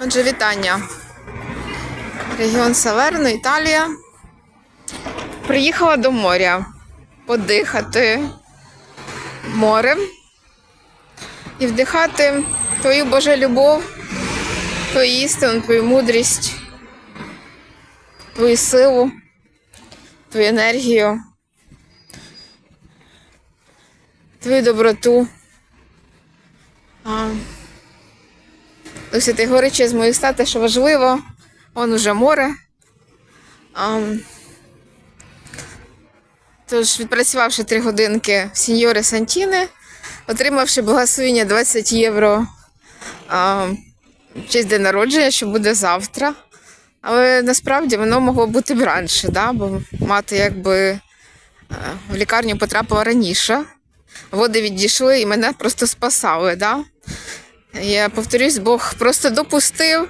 Отже, вітання. Регіон Саверно, Італія. Приїхала до моря подихати морем і вдихати твою Божу любов, твою істину, твою мудрість, твою силу, твою енергію, твою доброту. А, до Святої з моїх стати, що важливо, он уже море. А, тож, відпрацювавши три годинки в сеньори Сантіни, отримавши благословення 20 євро а, в честь день народження, що буде завтра. Але насправді воно могло бути б раніше, да? бо мати якби е, в лікарню потрапила раніше. Води відійшли і мене просто спасали. Да? Я повторюсь, Бог просто допустив,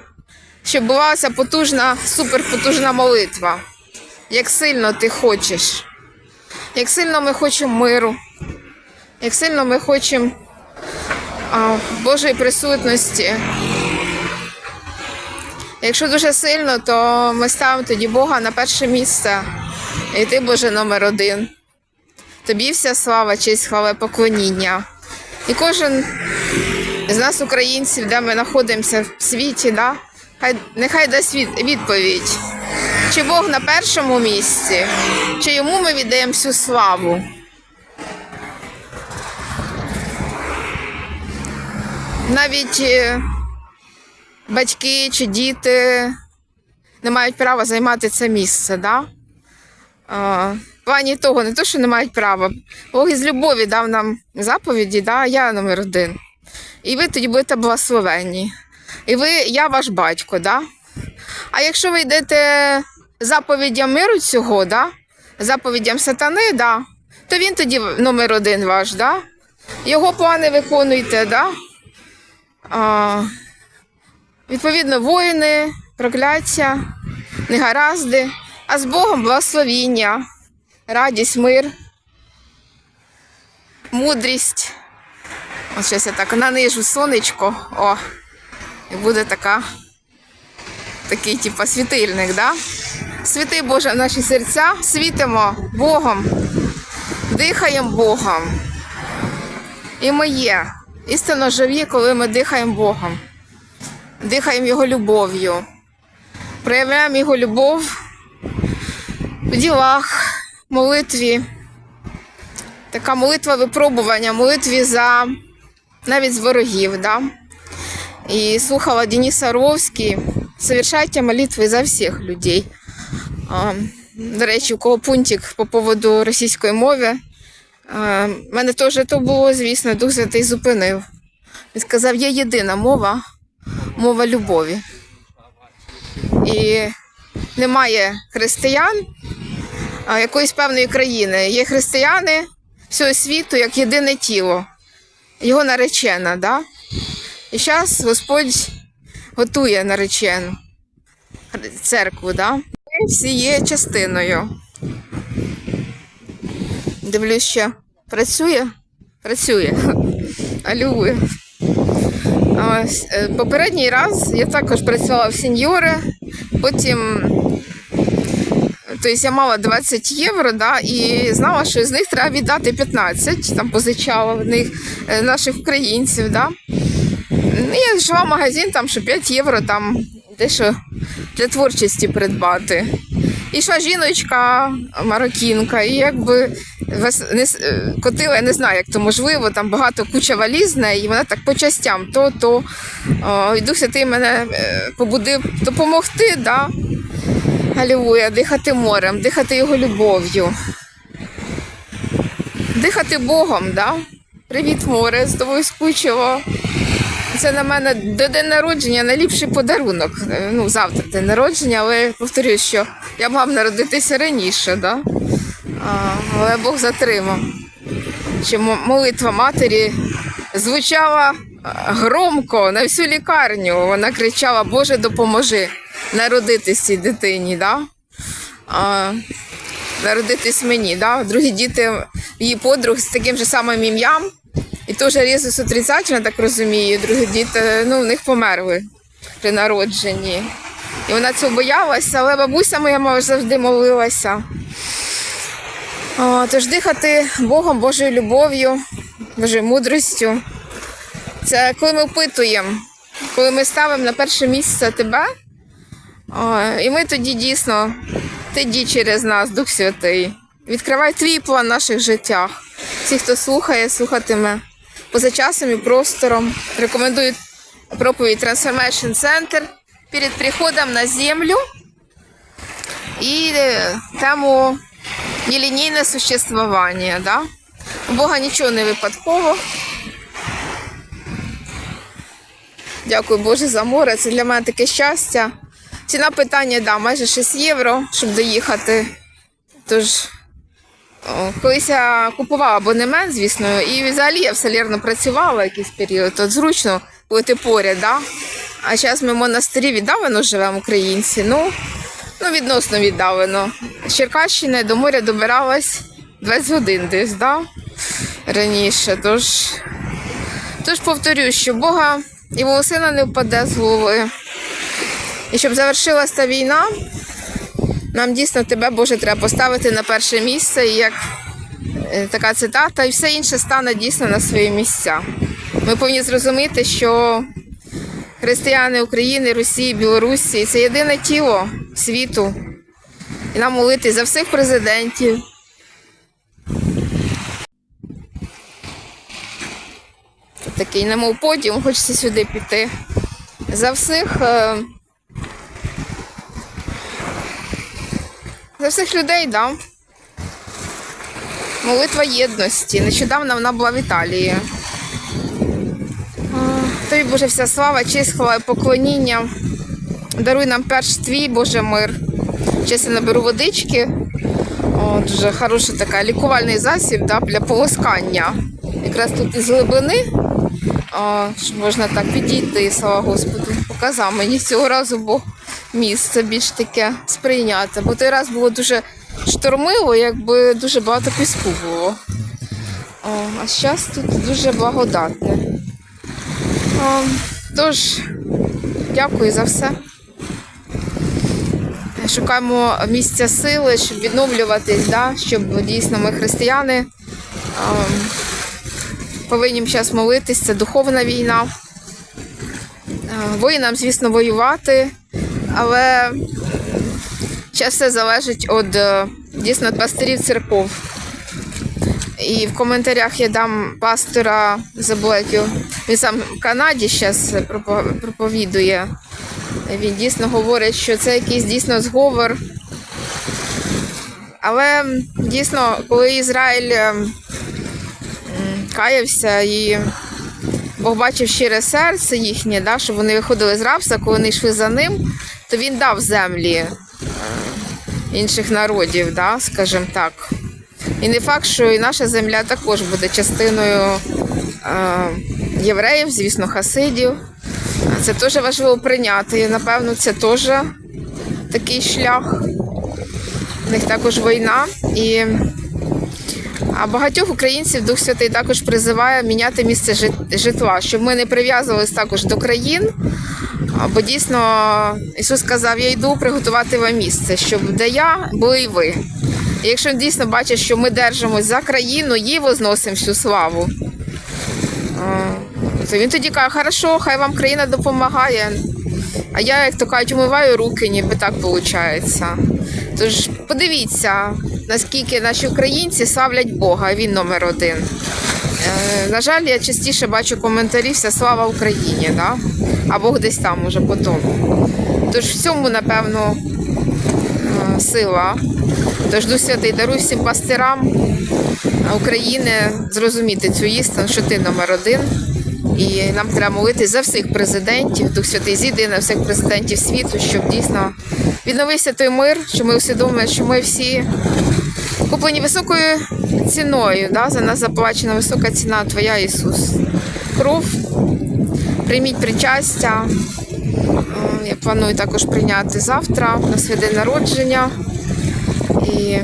щоб була ця потужна, суперпотужна молитва. Як сильно ти хочеш, як сильно ми хочемо миру, як сильно ми хочемо Божої присутності. Якщо дуже сильно, то ми ставимо тоді Бога на перше місце. І ти, Боже, номер один. Тобі вся слава, честь, хвала, поклоніння. І кожен з нас, українців, де ми знаходимося в світі, да? хай, нехай дасть від, відповідь, чи Бог на першому місці, чи йому ми віддаємо всю славу. Навіть е, батьки чи діти не мають права займати це місце, да? Плані того, не то, що не мають права. Бог із любові дав нам заповіді, да? я номер один. І ви тоді будете благословенні. І ви, я ваш батько, да? А якщо ви йдете заповідям миру цього, да? заповідям сатани, да? то він тоді номер один ваш, да? його плани виконуйте, да? а, відповідно, воїни, прокляття, негаразди, а з Богом благословіння, радість, мир, мудрість. Ось зараз я так нанижу сонечко, о, і буде така, такий, типу, світильник, да? Світи Боже в наші серця, світимо Богом, дихаємо Богом. І ми є істинно живі, коли ми дихаємо Богом, дихаємо Його любов'ю, проявляємо Його любов в ділах, молитві. Така молитва випробування, молитві за навіть з ворогів. Да? І слухала Дениса Ровський, совершайте молитви за всіх людей. До речі, у кого пунктик по поводу російської мови. А, мене теж то було, звісно, Дух Святий зупинив. Він сказав, є єдина мова, мова любові. І немає християн якоїсь певної країни. Є християни всього світу як єдине тіло, його наречена, да? І зараз Господь готує наречену церкву, да? Ми всі є частиною. Дивлюсь, що працює? Працює. Алює. Е, Попередній раз я також працювала в сеньори, потім Тобто я мала 20 євро, да, і знала, що з них треба віддати 15, там позичала в них е, наших українців. Да. Ну, Я йшла в магазин, там, що 5 євро там дещо для творчості придбати. І йшла жіночка, марокінка, і якби не, е, котила, я не знаю, як то можливо, там багато куча валіз з неї, і вона так по частям, то, то. І Дух Святий мене е, побудив допомогти, да, Алілуя, дихати морем, дихати його любов'ю. Дихати Богом, да? Привіт, море, з тобою скучила. Це на мене до день народження найліпший подарунок. Е, Ну, завтра день народження, але повторюю, що я мав народитися раніше, да? а, але Бог затримав. Що молитва матері звучала громко на всю лікарню. Вона кричала: Боже, допоможи народитись цій дитині. Да? А, народитись мені. Да? Другі діти, її подруг з таким же самим ім'ям. І теж різус отрицательно, так розумію. Другі діти, ну, в них померли. при народженні. І вона цього боялася, але бабуся моя завжди молилася. Тож дихати Богом, Божою любов'ю, Божою мудрістю. Це коли ми впитуємо, коли ми ставимо на перше місце тебе. О, і ми тоді дійсно, ти дій через нас, Дух Святий. Відкривай твій план в наших життях. Всі, хто слухає, слухатиме поза часом і простором. Рекомендую проповідь Transformation Center перед приходом на землю і е, тему нелінійне существування. Да? У Бога нічого не випадково. Дякую Боже за море. Це для мене таке щастя. Ціна питання, да, майже 6 євро, щоб доїхати. Тож, о, колись я купувала абонемент, звісно, і взагалі я в Салерно працювала якийсь період. От зручно бути поряд, да? А зараз ми в монастирі віддалено живемо українці. Ну, ну відносно віддалено. З Черкащини до моря добиралась 20 годин десь, да? раніше. Тож, тож повторюю, що Бога і волосина не впаде з голови. І щоб завершилася війна, нам дійсно тебе, Боже, треба поставити на перше місце, і як е, така цитата, і все інше стане дійсно на свої місця. Ми повинні зрозуміти, що християни України, Росії, Білорусі це єдине тіло світу. І нам молити за всіх президентів. Такий немов подіум, хочеться сюди піти. За всіх. За всіх людей, да. Молитва єдності. Нещодавно вона була в Італії. Тобі, Боже, вся слава, честь, хвала поклоніння. Даруй нам перш твій, Боже, мир. Я наберу водички. Дуже хороший така лікувальний засіб да, для полоскання. Якраз тут із глибини, о, що можна так підійти, слава Господу. Показав мені цього разу, бо місце більш таке сприйняти. Бо той раз було дуже штормило, якби дуже багато піску було. О, а зараз тут дуже благодатне. О, тож, дякую за все. Шукаємо місця сили, щоб відновлюватись, да? щоб дійсно ми християни повинні зараз молитись, це духовна війна. Воїнам, звісно, воювати, але зараз все залежить від е, дійсно пастирів церков. І в коментарях я дам пастора забула, як він сам в Канаді зараз проповідує. Він дійсно говорить, що це якийсь дійсно зговор. Але дійсно, коли Ізраїль ем, каявся і Бог бачив щире серце їхнє, да, щоб вони виходили з рабства, коли вони йшли за ним, то він дав землі е, інших народів, да, скажімо так. І не факт, що і наша земля також буде частиною е, євреїв, звісно, хасидів. Це теж важливо прийняти. І, напевно, це теж такий шлях. У них також війна. І... А багатьох українців Дух Святий також призиває міняти місце жит- житла, щоб ми не прив'язувалися також до країн. Бо дійсно Ісус сказав: Я йду приготувати вам місце, щоб де я були і ви. І якщо він дійсно бачить, що ми держимося за країну, їй возносимо всю славу. То він тоді каже, хорошо, хай вам країна допомагає. А я, як то кажуть, умиваю руки, ніби так виходить. Тож подивіться, наскільки наші українці славлять Бога, він номер один. Е, на жаль, я частіше бачу коментарі вся слава Україні, да? а Бог десь там уже потім. Тож в цьому, напевно, е, сила. Тож Дух Святий, даруй всім пастирам України зрозуміти цю істину, що ти номер один. І нам треба молити за всіх президентів, Дух Святий зійди на всіх президентів світу, щоб дійсно відновився той мир, що ми усвідомили, що ми всі куплені високою ціною. Да? За нас заплачена висока ціна Твоя Ісус. Кров, прийміть причастя. Е, Я планую також прийняти завтра на свій день народження. І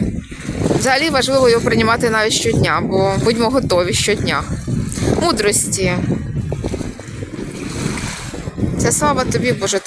взагалі важливо його приймати навіть щодня, бо будьмо готові щодня. Мудрості. Це слава тобі, Боже,